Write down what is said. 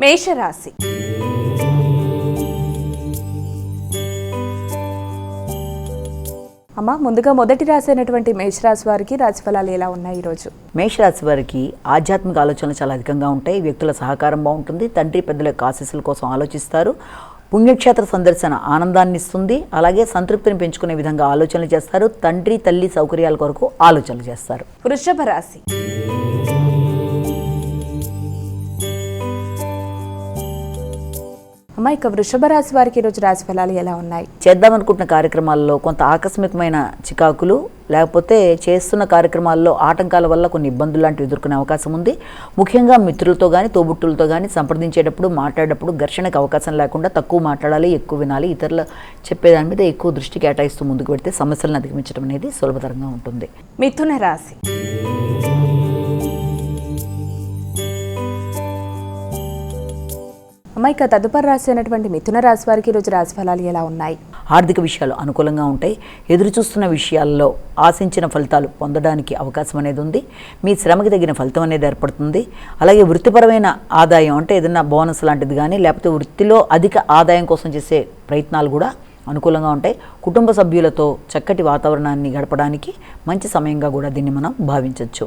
మేషరాశి. అమ్మ ముందుగా మొదటి రాశి అయినటువంటి మేషరాశి వారికి రాశి ఫలాలు ఎలా ఉన్నాయి ఈరోజు? మేషరాశి వారికి ఆధ్యాత్మిక ఆలోచనలు చాలా అధికంగా ఉంటాయి. వ్యక్తుల సహకారం బాగుంటుంది. తండ్రి పెద్దల యొక్క ఆశీస్సుల కోసం ఆలోచిస్తారు. పుణ్యక్షేత్ర సందర్శన ఆనందాన్ని ఇస్తుంది. అలాగే సంతృప్తిని పెంచుకునే విధంగా ఆలోచనలు చేస్తారు. తండ్రి తల్లి సౌకర్యాల కొరకు ఆలోచనలు చేస్తారు. వృషభ రాశి. అమ్మ ఇక వృషభ రాశి వారికి ఈరోజు రాశి ఫలాలు ఎలా ఉన్నాయి? చేద్దామనుకుంటున్న కార్యక్రమాల్లో కొంత ఆకస్మికమైన చికాకులు లేకపోతే చేస్తున్న కార్యక్రమాల్లో ఆటంకాల వల్ల కొన్ని ఇబ్బందులు లాంటివి ఎదుర్కొనే అవకాశం ఉంది. ముఖ్యంగా మిత్రులతో కానీ తోబుట్టులతో కానీ సంప్రదించేటప్పుడు మాట్లాడేటప్పుడు ఘర్షణకు అవకాశం లేకుండా తక్కువ మాట్లాడాలి ఎక్కువ వినాలి ఇతరులు చెప్పేదాని మీద ఎక్కువ దృష్టి కేటాయిస్తూ ముందుకు పెడితే సమస్యలను అధిగమించడం అనేది సులభతరంగా ఉంటుంది. మిథున రాశి. అమ్మ ఇక తదుపరి రాశి అయినటువంటి మిథున రాశి వారికి ఈరోజు రాశి ఫలాలు ఎలా ఉన్నాయి? ఆర్థిక విషయాలు అనుకూలంగా ఉంటాయి. ఎదురు చూస్తున్న విషయాల్లో ఆశించిన ఫలితాలు పొందడానికి అవకాశం అనేది ఉంది. మీ శ్రమకి తగిన ఫలితం అనేది ఏర్పడుతుంది. అలాగే వృత్తిపరమైన ఆదాయం అంటే ఏదైనా బోనస్ లాంటిది కానీ లేకపోతే వృత్తిలో అధిక ఆదాయం కోసం చేసే ప్రయత్నాలు కూడా అనుకూలంగా ఉంటాయి. కుటుంబ సభ్యులతో చక్కటి వాతావరణాన్ని గడపడానికి మంచి సమయంగా కూడా దీన్ని మనం భావించవచ్చు